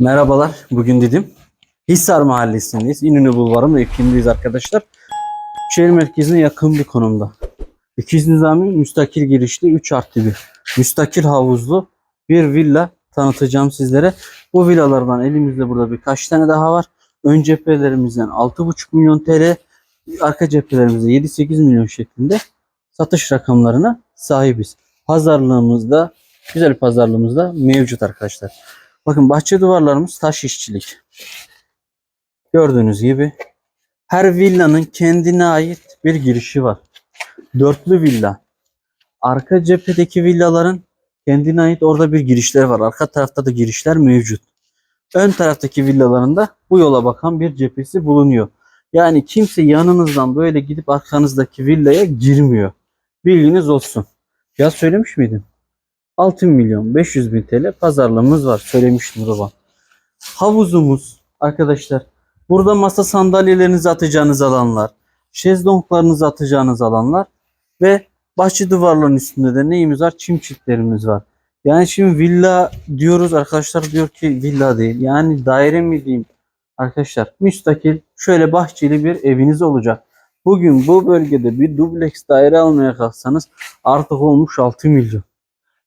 Merhabalar, bugün dedim. Hisar Mahallesi'ndeyiz. İnönü Bulvarı mevkiindeyiz arkadaşlar. Şehir merkezine yakın bir konumda. 200 nizami müstakil girişli 3 artı 1. Müstakil havuzlu bir villa tanıtacağım sizlere. Bu villalardan elimizde burada birkaç tane daha var. Ön cephelerimizden 6,5 milyon TL, arka cephelerimizde 7-8 milyon şeklinde satış rakamlarına sahibiz. Pazarlığımızda, güzel pazarlığımızda mevcut arkadaşlar. Bakın bahçe duvarlarımız taş işçilik. Gördüğünüz gibi her villanın kendine ait bir girişi var. Dörtlü villa. Arka cephedeki villaların kendine ait orada bir girişler var. Arka tarafta da girişler mevcut. Ön taraftaki villalarında bu yola bakan bir cephesi bulunuyor. Yani kimse yanınızdan böyle gidip arkanızdaki villaya girmiyor. Bilginiz olsun. Ya söylemiş miydim? 6 milyon 500 bin TL pazarlığımız var. Söylemiştim Roban. Havuzumuz arkadaşlar. Burada masa sandalyelerinizi atacağınız alanlar. Şezlonglarınızı atacağınız alanlar. Ve bahçe duvarlarının üstünde de neyimiz var? Çim çitlerimiz var. Yani şimdi villa diyoruz arkadaşlar diyor ki villa değil. Yani daire mi diyeyim arkadaşlar. Müstakil şöyle bahçeli bir eviniz olacak. Bugün bu bölgede bir dubleks daire almaya kalksanız artık olmuş 6 milyon.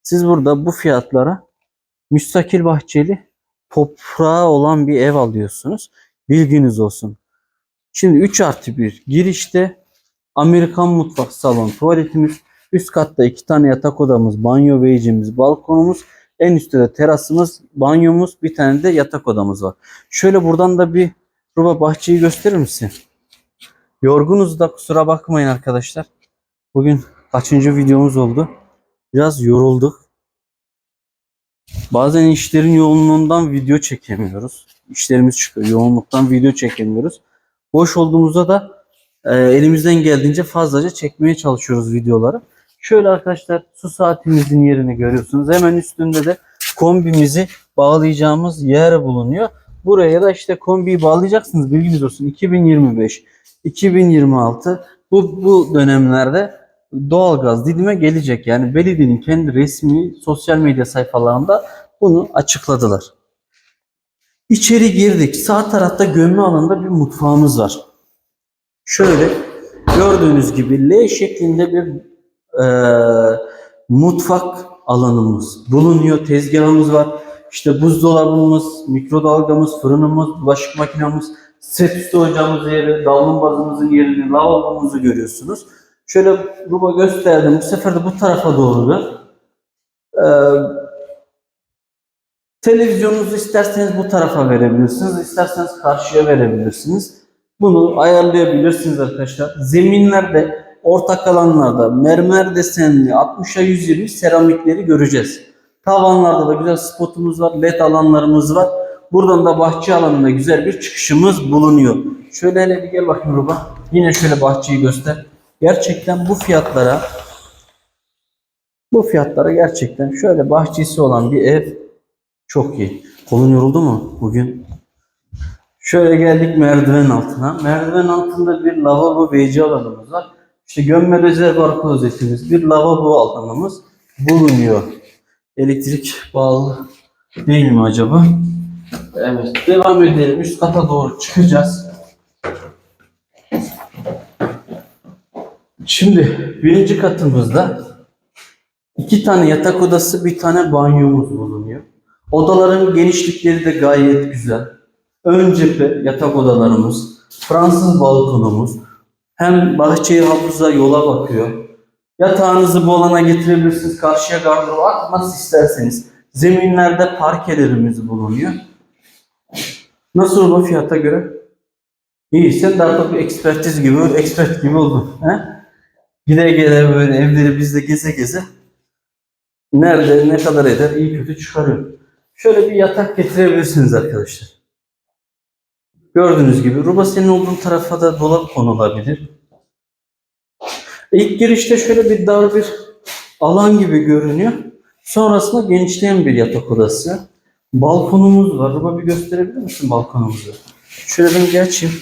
Siz burada bu fiyatlara müstakil bahçeli toprağı olan bir ev alıyorsunuz. Bilginiz olsun. Şimdi 3 artı 1 girişte Amerikan mutfak salon tuvaletimiz. Üst katta iki tane yatak odamız, banyo beycimiz, balkonumuz. En üstte de terasımız, banyomuz, bir tane de yatak odamız var. Şöyle buradan da bir ruba bahçeyi gösterir misin? Yorgunuz da kusura bakmayın arkadaşlar. Bugün kaçıncı videomuz oldu? Biraz yorulduk. Bazen işlerin yoğunluğundan video çekemiyoruz. İşlerimiz çıkıyor. Yoğunluktan video çekemiyoruz. Boş olduğumuzda da e, elimizden geldiğince fazlaca çekmeye çalışıyoruz videoları. Şöyle arkadaşlar su saatimizin yerini görüyorsunuz. Hemen üstünde de kombimizi bağlayacağımız yer bulunuyor. Buraya da işte kombiyi bağlayacaksınız bilginiz olsun. 2025, 2026 bu, bu dönemlerde doğalgaz Didim'e gelecek. Yani belediyenin kendi resmi sosyal medya sayfalarında bunu açıkladılar. İçeri girdik. Sağ tarafta gömme alanında bir mutfağımız var. Şöyle gördüğünüz gibi L şeklinde bir e, mutfak alanımız bulunuyor. Tezgahımız var. İşte buzdolabımız, mikrodalgamız, fırınımız, bulaşık makinamız, set üstü ocağımız yeri, davlumbazımızın yerini, lavabomuzu görüyorsunuz. Şöyle ruba gösterdim. Bu sefer de bu tarafa doğru. Ee, televizyonunuzu isterseniz bu tarafa verebilirsiniz. isterseniz karşıya verebilirsiniz. Bunu ayarlayabilirsiniz arkadaşlar. Zeminlerde, ortak alanlarda mermer desenli 60'a 120 seramikleri göreceğiz. Tavanlarda da güzel spotumuz var. LED alanlarımız var. Buradan da bahçe alanına güzel bir çıkışımız bulunuyor. Şöyle hele bir gel bakayım Ruba. Yine şöyle bahçeyi göster. Gerçekten bu fiyatlara bu fiyatlara gerçekten şöyle bahçesi olan bir ev çok iyi. Kolun yoruldu mu bugün? Şöyle geldik merdiven altına. Merdiven altında bir lavabo WC alanımız var. İşte gömme rezervuar klozetimiz, bir lavabo alanımız bulunuyor. Elektrik bağlı değil mi acaba? Evet. Devam edelim. Üst kata doğru çıkacağız. Şimdi birinci katımızda iki tane yatak odası, bir tane banyomuz bulunuyor. Odaların genişlikleri de gayet güzel. Ön cephe yatak odalarımız, Fransız balkonumuz, hem bahçeye havuza yola bakıyor. Yatağınızı bu alana getirebilirsiniz. Karşıya gardırop at nasıl isterseniz. Zeminlerde parkelerimiz bulunuyor. Nasıl bu fiyata göre? İyi sen daha çok ekspertiz gibi, ekspert gibi oldun. He? Gide gele böyle evleri bizde geze geze nerede ne kadar eder iyi kötü çıkarıyor. Şöyle bir yatak getirebilirsiniz arkadaşlar. Gördüğünüz gibi ruba senin olduğun tarafa da dolap konulabilir. İlk girişte şöyle bir dar bir alan gibi görünüyor. Sonrasında genişleyen bir yatak odası. Balkonumuz var. Ruba bir gösterebilir misin balkonumuzu? Şöyle ben geçeyim.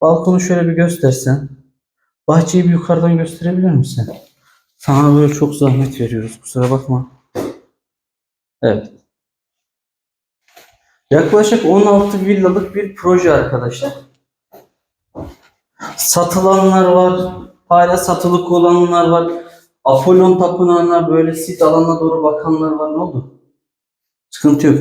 Balkonu şöyle bir göstersen. Bahçeyi bir yukarıdan gösterebilir misin? Sana böyle çok zahmet veriyoruz. Kusura bakma. Evet. Yaklaşık 16 villalık bir proje arkadaşlar. Satılanlar var, hala satılık olanlar var. Apollon tapınağına böyle sit alanına doğru bakanlar var. Ne oldu? Sıkıntı yok.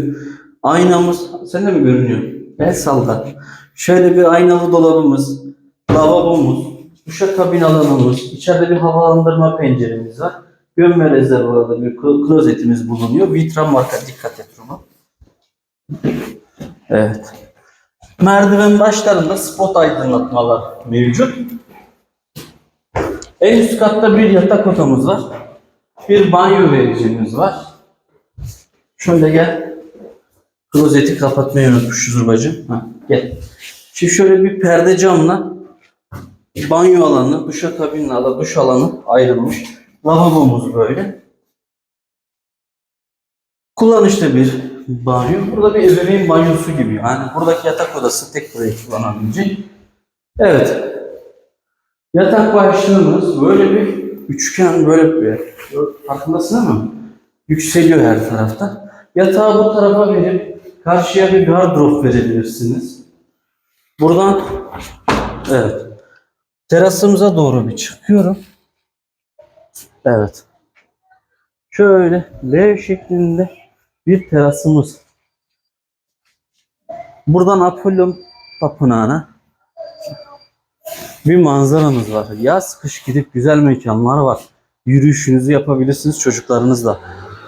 Aynamız, sen de mi görünüyor? El salla. Şöyle bir aynalı dolabımız, lavabomuz, duşakabin alanımız, içeride bir havalandırma penceremiz var. Gömme rezervuarda bir klo- klozetimiz bulunuyor. Vitra marka dikkat et Roma. Evet. Merdiven başlarında spot aydınlatmalar mevcut. En üst katta bir yatak odamız var. Bir banyo vericimiz var. Şöyle gel. Klozeti kapatmayı unutmuşuz bacım. Ha, gel. Şimdi şöyle bir perde camla banyo alanı, duşakabinle alanı, duş alanı ayrılmış. Lavabomuz böyle. Kullanışlı bir banyo. Burada bir ebeveyn banyosu gibi. Yani buradaki yatak odası tek burayı kullanabilecek. Evet. Yatak başlığımız böyle bir üçgen böyle bir farkındasın mı? Yükseliyor her tarafta. Yatağı bu tarafa verip karşıya bir gardırop verebilirsiniz. Buradan evet. Terasımıza doğru bir çıkıyorum. Evet. Şöyle L şeklinde bir terasımız. Buradan Apollon Tapınağı'na bir manzaramız var. Yaz kış gidip güzel mekanlar var. Yürüyüşünüzü yapabilirsiniz çocuklarınızla.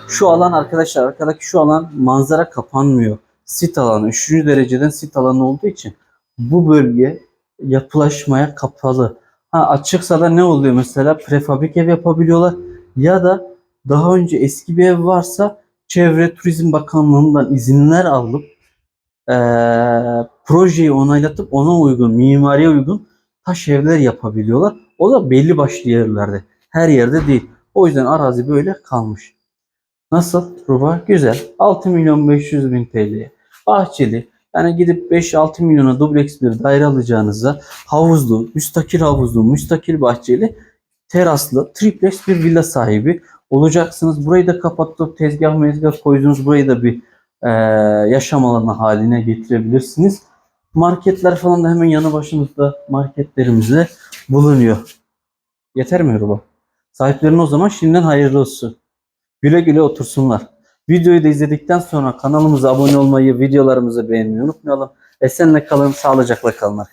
Şu alan arkadaşlar arkadaki şu alan manzara kapanmıyor. Sit alanı 3. dereceden sit alanı olduğu için bu bölge yapılaşmaya kapalı. Ha açıksa da ne oluyor mesela prefabrik ev yapabiliyorlar ya da daha önce eski bir ev varsa Çevre Turizm Bakanlığı'ndan izinler alıp eee, projeyi onaylatıp ona uygun, mimariye uygun taş evler yapabiliyorlar. O da belli başlı yerlerde. Her yerde değil. O yüzden arazi böyle kalmış. Nasıl? Ruba güzel. 6 milyon 500 bin TL'ye. Bahçeli. Yani gidip 5-6 milyona dubleks bir daire alacağınıza havuzlu, müstakil havuzlu, müstakil bahçeli, teraslı, triplex bir villa sahibi olacaksınız. Burayı da kapatıp tezgah mezgah koydunuz. Burayı da bir eee, yaşam alanı haline getirebilirsiniz. Marketler falan da hemen yanı başımızda marketlerimizde bulunuyor. Yeter mi Ruba? Sahiplerine o zaman şimdiden hayırlı olsun. Güle güle otursunlar. Videoyu da izledikten sonra kanalımıza abone olmayı, videolarımızı beğenmeyi unutmayalım. Esenle kalın, sağlıcakla kalın arkadaşlar.